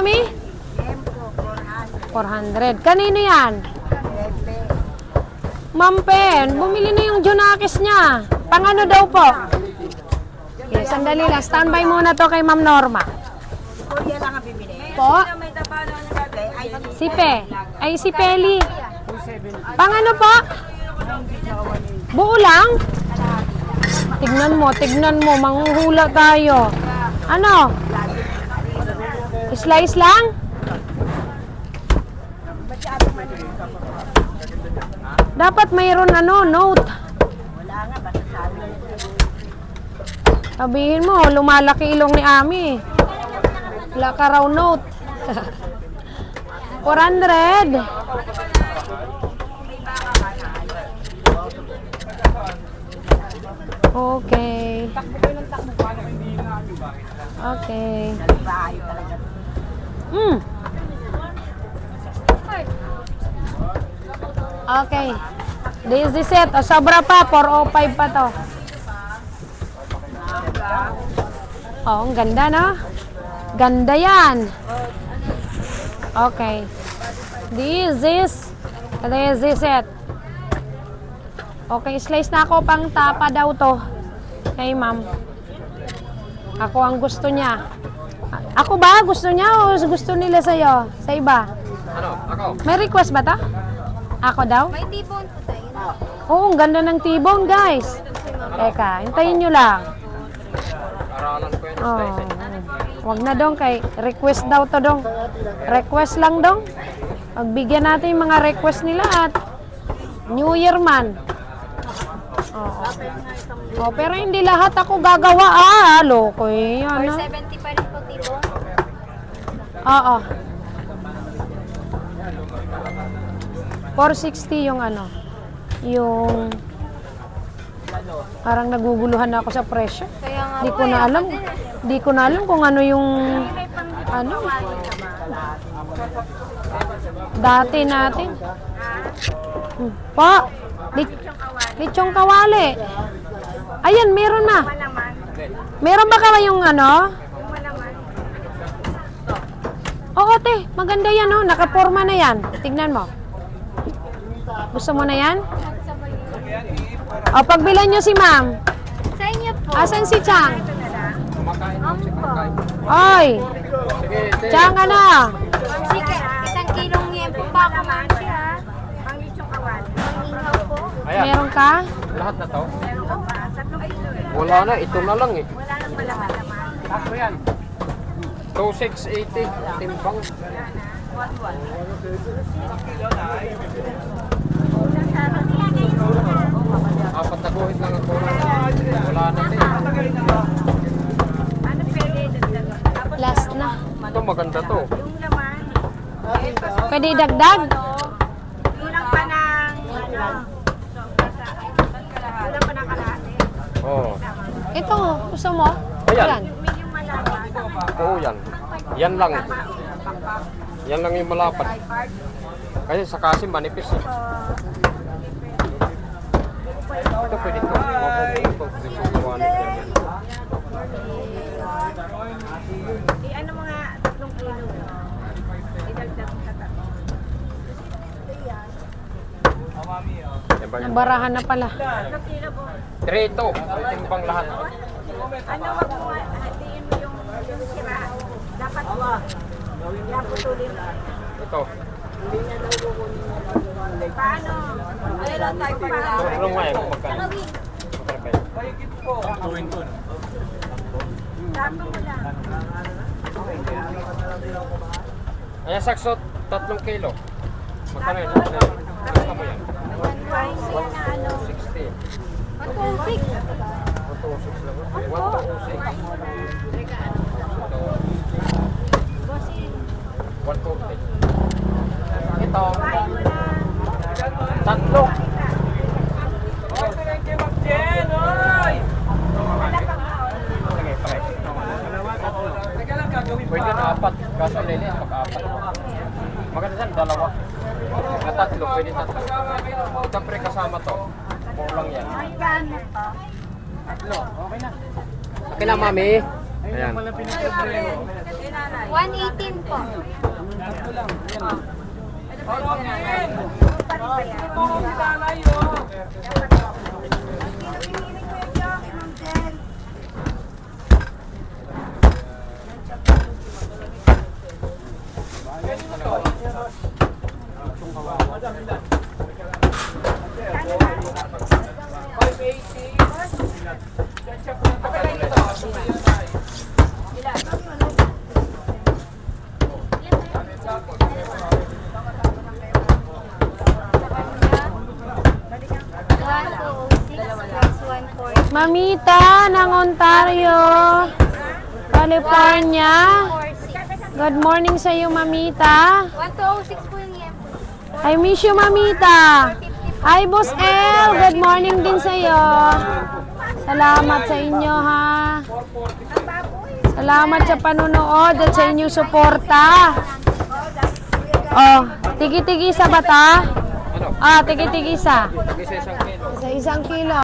Mami? 400. Kanino yan? Ma'am Pen, bumili na yung Junakis niya. Pang ano daw po? Okay, sandali lang. Standby muna to kay Ma'am Norma. Kuya lang ang. Po? Si Pe. Ay, si Peli. Pang ano po? Buo lang? Tignan mo, tignan mo. Manghuhula tayo. Ano? Slice lang? Dapat mayroon ano, note. wala nga, basta sabi. Sabihin mo, lumalaki ilong ni Ami. Wala ka raw note. 400. Okay. Okay. Hmm. Okay. This is it. O, sobra pa. 405 pa to. Oh, ang ganda, no? Ganda yan. Okay. This is, this is it. Okay, slice na ako pang tapa daw to. Kay ma'am. Ako ang gusto niya. Ako ba? Gusto niya o gusto nila sa'yo? Sa iba? Ano? Ako? May request ba ta? Ako daw? May tibon po tayo. Oo, ang ganda ng tibon, guys. Teka, hintayin nyo lang. Aralan ko yun. Oh. Wag na dong kay request daw to dong. Request lang dong. Pagbigyan natin yung mga request nila at New Year man. Oo. Oh, pero hindi lahat ako gagawa. Ah, loko eh. Ano? 470 pa rin po tibon. Oo. 460 yung ano. Yung parang naguguluhan ako sa presyo. Kaya nga Di po ko eh, na alam. din eh. Di ko na alam kung ano yung ano. Dati natin. Lit Lichong kawali. Ayan, meron na. Meron ba ka yung ano? Oo, te. Maganda yan, oh. Nakaporma na yan. Tignan mo. Gusto mo na yan? O, pagbilan nyo si ma'am. Sa inyo po. Asan si Chang? Ang po. Oy! Chang, ano? Ma'am, sige. Isang kilong yempo pa ako, ma'am. siya. Ang lechong kawan. Mangingaw po. Ayan. Meron ka? Lahat na to? Meron ka pa. Tatlong kilo eh. Wala na. Ito na lang eh. Wala nang malaman naman. Ako yan. 2680. Timbang. Apat na guhit lang ang kulang. Wala na din. Ano Last na. Ito maganda to. yung laman. Pas- Pwede dagdag? Kulang pa ng ano. Kulang pa ng kalahati. Oo. Ito, gusto mo? Ayan. Malaman. Oo yan. Yan lang. Yan lang yung malapad. Kasi sa kasi manipis eh. Ito pwede ito. Ito pwede ito. Eh, ano mga tatlong kilo? Idagdag ka ta. Yan ba yun? Nabarahan na pala. Three ito. Ang timbang lahat. Ano, wag mo yung, yung sira. Dapat mo. Yan, putulin. Ito. Paano? Ano lang tayo paano? Tulong nga yan kung magkano. Magkano ba yun? Dami mo lang. Ayan, sakso, tatlong kilo. Magkano? Ano yun? Magkano mo yan? Fine siya na ano. 60. Matubig. 126 lang. 126. Bossing. 140. Ito. Fine mo lang. Tatlo. Sige, pare. Pwede na apat. Kaso lili, pag-apat. Maganda dyan, dalawa. Na tatlo, pwede tatlo. Ito pre kasama to. Kulang yan. Tatlo, okay na. Okay na, mami. Ayan. 118 po. One Mamita ng Ontario, California. Good morning sa iyo, Mamita. One two oh six po yung po. I miss you, Mamita. Hi, Boss El. Good morning din sa iyo. Salamat sa inyo, ha. Salamat sa panunood at sa inyong suporta. Oh, tigi-tigi sa bata. Ah, tigi-tigi sa. Sa isang kilo.